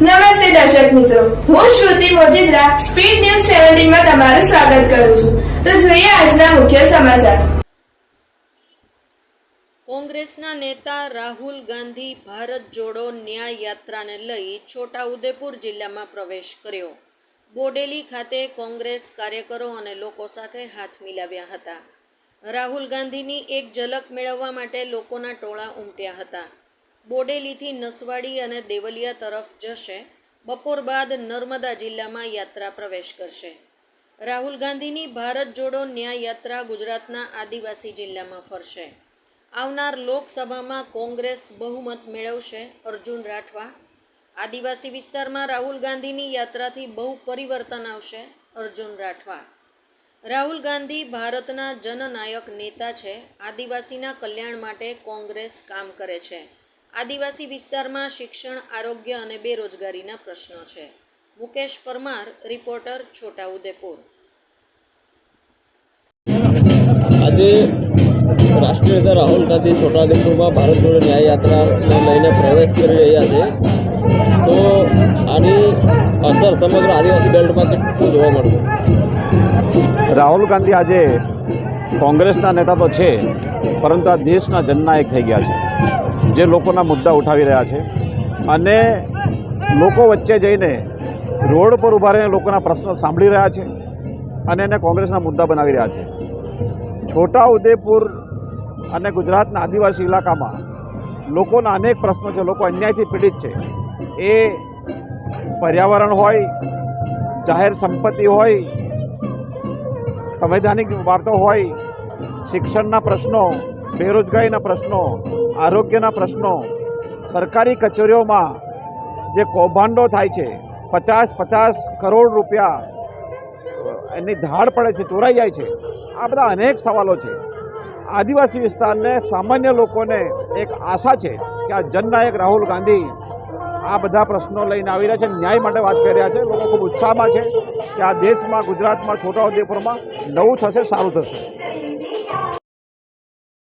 નમસ્તે દર્શક મિત્રો. હું શ્રુતિ મોજીદ્રા, સ્પીડ ન્યૂઝ સેવન્ટીનમાં તમારું સ્વાગત કરું છું. તો જોઈએ આજના મુખ્ય સમાચાર. કોંગ્રેસના નેતા રાહુલ ગાંધી ભારત જોડો ન્યાય યાત્રાને લઈ છોટાઉદેપુર જિલ્લામાં પ્રવેશ કર્યો. બોડેલી ખાતે કોંગ્રેસ કાર્યકરો અને લોકો સાથે હાથ મિલાવ્યા હતા. રાહુલ ગાંધીની એક ઝલક મેળવવા માટે લોકોના ટોળા ઉમટ્યા હતા. બોડેલીથી નસવાડી અને દેવલિયા તરફ જશે. બપોર બાદ નર્મદા જિલ્લામાં યાત્રા પ્રવેશ કરશે. રાહુલ ગાંધીની ભારત જોડો ન્યાય યાત્રા ગુજરાતના આદિવાસી જિલ્લામાં ફરશે. આવનાર લોકસભામાં કોંગ્રેસ બહુમત મેળવશે અર્જુન રાઠવા. આદિવાસી વિસ્તારમાં રાહુલ ગાંધીની યાત્રાથી બહુ પરિવર્તન આવશે અર્જુન રાઠવા. રાહુલ ગાંધી ભારતના જનનાયક નેતા છે. આદિવાસીના કલ્યાણ માટે કોંગ્રેસ કામ કરે છે. આદિવાસી વિસ્તારમાં શિક્ષણ આરોગ્ય અને બેરોજગારીના પ્રશ્નો છે. મુકેશ પરમાર રિપોર્ટર છોટાઉદેપુર. આજે રાષ્ટ્રીય નેતા રાહુલ ગાંધી છોટાઉદેપુરમાં ભારત જોડો ન્યાય યાત્રાને લઈને પ્રવેશ કરી રહ્યા છે. તો આની અસર સમગ્ર આદિવાસી બેલ્ટમાં કેટલું જોવા મળશે? રાહુલ ગાંધી આજે કોંગ્રેસના નેતા તો છે પરંતુ આ દેશના જનનાયક થઈ ગયા છે. જે લોકોના મુદ્દા ઉઠાવી રહ્યા છે અને લોકો વચ્ચે જઈને રોડ પર ઊભા રહીને લોકોના પ્રશ્નો સાંભળી રહ્યા છે અને એને કોંગ્રેસના મુદ્દા બનાવી રહ્યા છે. છોટા ઉદેપુર અને ગુજરાતના આદિવાસી ઇલાકામાં લોકોના અનેક પ્રશ્નો છે, લોકો અન્યાયથી પીડિત છે. એ પર્યાવરણ હોય, જાહેર સંપત્તિ હોય, સંવૈધાનિક વાર્તો હોય, શિક્ષણના પ્રશ્નો, બેરોજગારીના પ્રશ્નો આરોગ્યના પ્રશ્નો સરકારી કચેરીઓમાં જે કૌભાંડો થાય છે, પચાસ પચાસ કરોડ રૂપિયા એની ધાડ પડે છે, ચોરાઈ જાય છે, આ બધા અનેક સવાલો છે. આદિવાસી વિસ્તારને સામાન્ય લોકોને એક આશા છે કે આ જનનાયક રાહુલ ગાંધી આ બધા પ્રશ્નો લઈને આવી રહ્યા છે, ન્યાય માટે વાત કરી રહ્યા છે. લોકો ખૂબ ઉત્સાહમાં છે કે આ દેશમાં, ગુજરાતમાં છોટાઉદેપુરમાં નવું થશે, સારું થશે.